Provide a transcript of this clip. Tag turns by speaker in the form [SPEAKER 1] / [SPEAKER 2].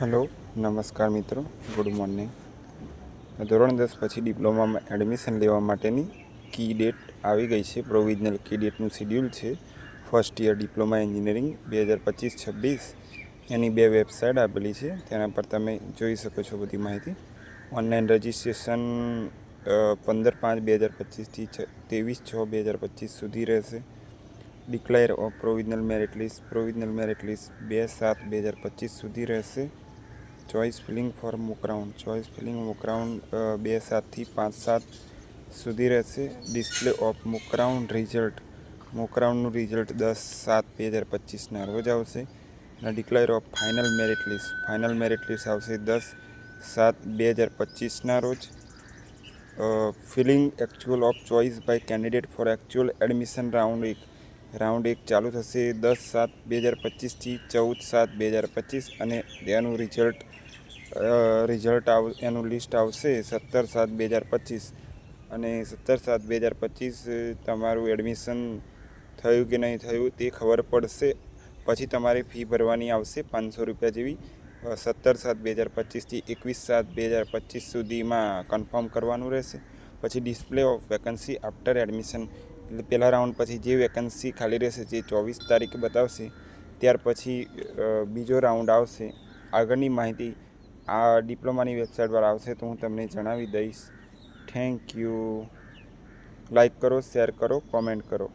[SPEAKER 1] Hello, નમસ્કાર મિત્રો, good morning. ધોરણ દસ પછી ડિપ્લોમામાં એડમિશન લેવા માટેની કી ડેટ આવી ગઈ છે. પ્રોવિઝનલ કી ડેટનું શિડ્યુલ છે. ફર્સ્ટ યર ડિપ્લોમા એન્જિનિયરિંગ બે હજાર પચીસ છવ્વીસ. એની બે વેબસાઇટ આપેલી છે. તેના પર તમે જોઈ શકો છો બધી માહિતી. ઓનલાઈન રજિસ્ટ્રેશન પંદર પાંચ બે હજાર પચીસથી છ, ત્રેવીસ છ બે હજાર પચીસ સુધી રહેશે. Declare of provisional merit list provisional merit list બે સાત બે હજાર પચીસ સુધી રહેશે. Choice filling for mock round choice filling mock round બે સાતથી પાંચ સાત સુધી રહેશે. Display of mock round result. મોકરાઉન્ડનું result દસ સાત બે હજાર પચીસના રોજ આવશે. અને declare of final merit list. Final merit list આવશે દસ સાત બે હજાર પચીસના રોજ. Filling actual of choice by candidate for actual admission round એક રાઉન્ડ એક ચાલુ થશે દસ સાત બે હજાર પચીસથી ચૌદ સાત બે હજાર પચીસ અને તેનું રિઝલ્ટ રિઝલ્ટ આવ, એનું લિસ્ટ આવશે સત્તર સાત બે હજાર પચીસ. અને સત્તર સાત બે હજાર પચીસ તમારું એડમિશન થયું કે નહીં થયું તે ખબર પડશે. પછી તમારે ફી ભરવાની આવશે પાંચસો રૂપિયા જેવી. સત્તર સાત બે હજાર પચીસથી એકવીસ સાત બે હજાર પચીસ સુધીમાં કન્ફર્મ કરવાનું રહેશે. પછી display of vacancy after admission એટલે પહેલા રાઉન્ડ પછી જે વેકન્સી ખાલી રહેશે, જે ચોવીસ તારીખે બતાવશે, ત્યાર પછી બીજો રાઉન્ડ આવશે. આગળની માહિતી આ ડિપ્લોમાની વેબસાઇટ પર આવશે તો હું તમને જણાવી દઈશ. થેન્ક યુ લાઈક કરો શેર કરો કોમેન્ટ કરો.